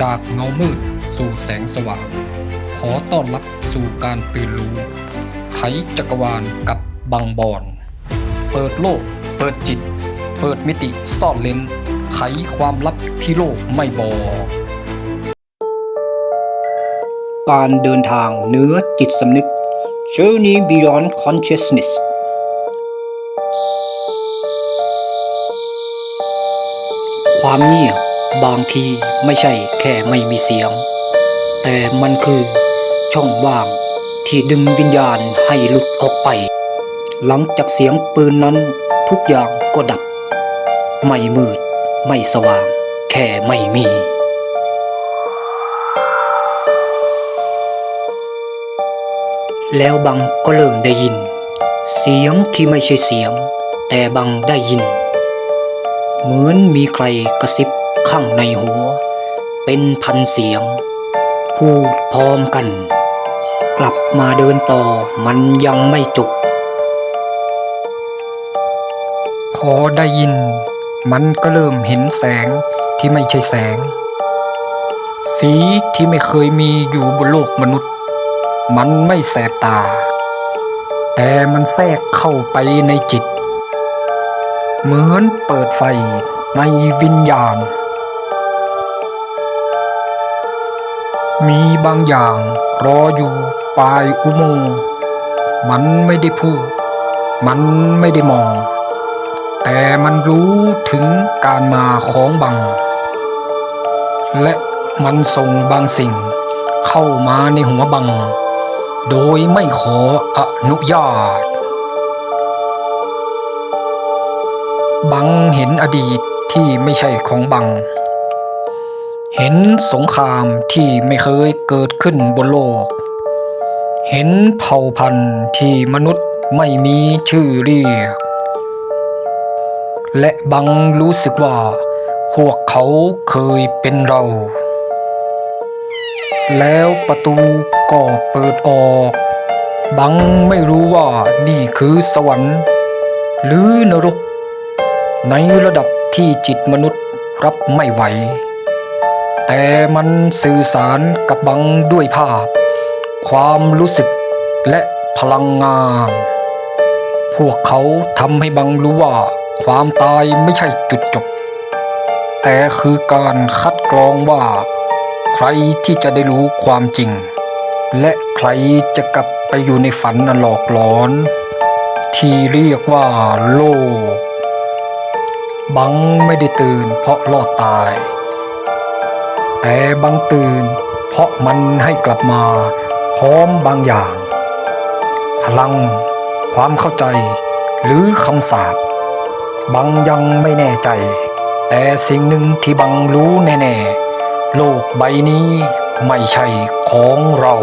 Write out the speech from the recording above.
จากเงามืดสู่แสงสว่าง ขอต้อนรับสู่การตื่นรู้ ไขจักรวาลกับบังบอน เปิดโลก เปิดจิต เปิดมิติซ่อนเลนไขความลับที่โลกไม่บอกการเดินทางเหนือจิตสำนึก Journey Beyond Consciousness ความเงียบ บางทีไม่ใช่แค่ไม่มีเสียง แต่มันคือช่องว่างที่ดึงวิญญาณให้หลุดออกไป หลังจากเสียงปืนนั้นทุกอย่างก็ดับ ไม่มืด ไม่สว่าง แค่ไม่มีแล้วบังก็เริ่มได้ยิน เสียงที่ไม่ใช่เสียง แต่บังได้ยิน เหมือนมีใครกระซิบ ข้างในหัว เป็นพันเสียง พูดพร้อมกัน กลับมาเดินต่อมันยังไม่จบพอได้ยิน มันก็เริ่มเห็นแสงที่ไม่ใช่แสง สีที่ไม่เคยมีอยู่บนโลกมนุษย์ มันไม่แสบตา แต่มันแทรกเข้าไปในจิต เหมือนเปิดไฟในวิญญาณ มีบางอย่างรออยู่ปลายอุโมงค์มันไม่ได้พูด มันไม่ได้มอง แต่มันรู้ถึงการมาของบังและมันส่งบางสิ่งเข้ามาในหัวบัง โดยไม่ขออนุญาต บังเห็นอดีตที่ไม่ใช่ของบัง เห็นสงครามที่ไม่เคยเกิดขึ้นบนโลก เห็นเผ่าพันธุ์ที่มนุษย์ไม่มีชื่อเรียก และบังรู้สึกว่า พวกเขาเคยเป็นเรา แล้วประตูก็เปิดออก บังไม่รู้ว่านี่คือสวรรค์ หรือนรก ในระดับที่จิตมนุษย์รับไม่ไหว แต่มันสื่อสารกับบังด้วยภาพ ความรู้สึกและพลังงาน พวกเขาทำให้บังรู้ว่า ความตายไม่ใช่จุดจบ แต่คือการคัดกรองว่า ใครที่จะได้รู้ความจริง และใครจะกลับไปอยู่ในฝันนหลอกหลอน ที่เรียกว่าโลก บังไม่ได้ตื่นเพราะรอดตาย แต่บังตื่น เพราะมันให้กลับมาพร้อมบางอย่าง พลัง ความเข้าใจ หรือคำสาบบังยังไม่แน่ใจ แต่สิ่งหนึ่งที่บังรู้แน่ ๆ โลกใบนี้ไม่ใช่ของเรา